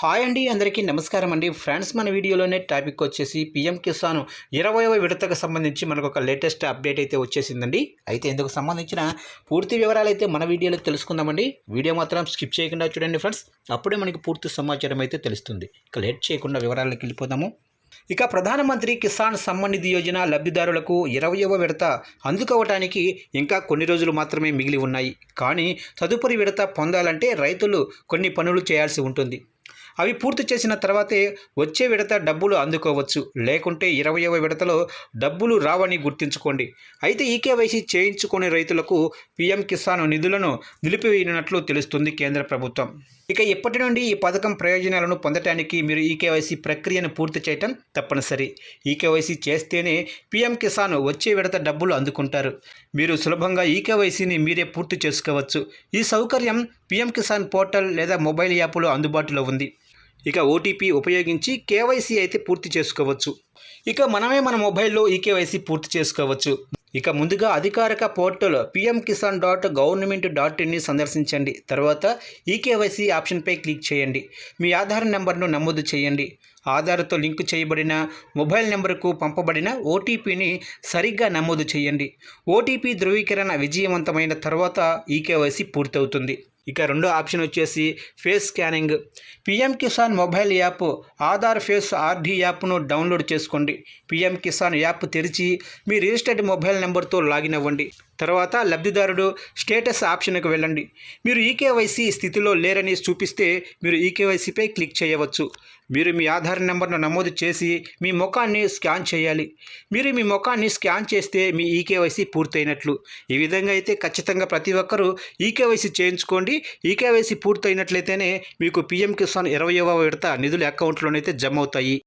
Hi అండి అందరికీ నమస్కారం అండి. ఫ్రెండ్స్ మన వీడియోలోనే టాపిక్ వచ్చేసి పిఎం కిసాన్ ఇరవైవ విడతకు సంబంధించి మనకు ఒక లేటెస్ట్ అప్డేట్ అయితే వచ్చేసిందండి. అయితే ఇందుకు సంబంధించిన పూర్తి వివరాలు అయితే మన వీడియోలో తెలుసుకుందామండి. వీడియో మాత్రం స్కిప్ చేయకుండా చూడండి ఫ్రెండ్స్. అప్పుడే మనకి పూర్తి సమాచారం అయితే తెలుస్తుంది. ఇక లేట్ చేయకుండా వివరాలకు వెళ్ళిపోదాము. ఇక ప్రధానమంత్రి కిసాన్ సమ్మాన్ నిధి యోజన లబ్ధిదారులకు ఇరవయవ విడత అందుకోవటానికి ఇంకా కొన్ని రోజులు మాత్రమే మిగిలి ఉన్నాయి. కానీ తదుపరి విడత పొందాలంటే రైతులు కొన్ని పనులు చేయాల్సి ఉంటుంది. అవి పూర్తి చేసిన తర్వాతే వచ్చే విడత డబ్బులు అందుకోవచ్చు. లేకుంటే ఇరవయవ విడతలో డబ్బులు రావని గుర్తుంచుకోండి. అయితే ఈకేవైసీ చేయించుకునే రైతులకు పీఎం కిసాన్ నిధులను నిలిపివేయనున్నట్లు తెలుస్తుంది కేంద్ర ప్రభుత్వం. ఇక ఇప్పటి నుండి ఈ పథకం ప్రయోజనాలను పొందటానికి మీరు ఈకేవైసీ ప్రక్రియను పూర్తి చేయటం తప్పనిసరి. ఈకేవైసీ చేస్తేనే పీఎం కిసాన్ వచ్చే విడత డబ్బులు అందుకుంటారు. మీరు సులభంగా ఈకేవైసీని మీరే పూర్తి చేసుకోవచ్చు. ఈ సౌకర్యం పీఎం కిసాన్ పోర్టల్ లేదా మొబైల్ యాప్లో అందుబాటులో ఉంది. ఇక ఓటీపీ ఉపయోగించి కేవైసీ అయితే పూర్తి చేసుకోవచ్చు. ఇక మనమే మన మొబైల్లో ఈ కేవైసీ పూర్తి చేసుకోవచ్చు. ఇక ముందుగా అధికారిక portal PM Kisan dot government dot ఇన్ని సందర్శించండి తర్వాత ఈకేవైసీ ఆప్షన్పై క్లిక్ చేయండి. మీ ఆధార్ నెంబర్ను నమోదు చేయండి. ఆధార్తో లింకు చేయబడిన మొబైల్ నెంబర్కు పంపబడిన ఓటీపీని సరిగ్గా నమోదు చేయండి. ఓటీపీ ధృవీకరణ విజయవంతమైన తర్వాత ఈకేవైసీ పూర్తవుతుంది. ఇక రెండో ఆప్షన్ వచ్చేసి face scanning. PM Kisan mobile app Aadhaar face RD యాప్ను డౌన్లోడ్ చేసుకోండి. పిఎం కిసాన్ యాప్ తెరిచి మీ రిజిస్టర్డ్ మొబైల్ నెంబర్తో లాగిన్ అవ్వండి. తర్వాత లబ్ధిదారుడు స్టేటస్ ఆప్షన్కు వెళ్ళండి. మీరు ఈకేవైసీ స్థితిలో లేరని చూపిస్తే మీరు ఈకేవైసీపై క్లిక్ చేయవచ్చు. మీరు మీ ఆధార్ నెంబర్ను నమోదు చేసి మీ ముఖాన్ని స్కాన్ చేయాలి. మీరు మీ ముఖాన్ని స్కాన్ చేస్తే మీ ఈకేవైసీ పూర్తయినట్లు. ఈ విధంగా అయితే ఖచ్చితంగా ప్రతి ఒక్కరూ ఈకేవైసీ చేయించుకోండి. ఈకేవైసీ పూర్తయినట్లయితేనే మీకు పిఎం కిసాన్ ఇరవైవ విడత నిధులు అకౌంట్లోనైతే జమ అవుతాయి.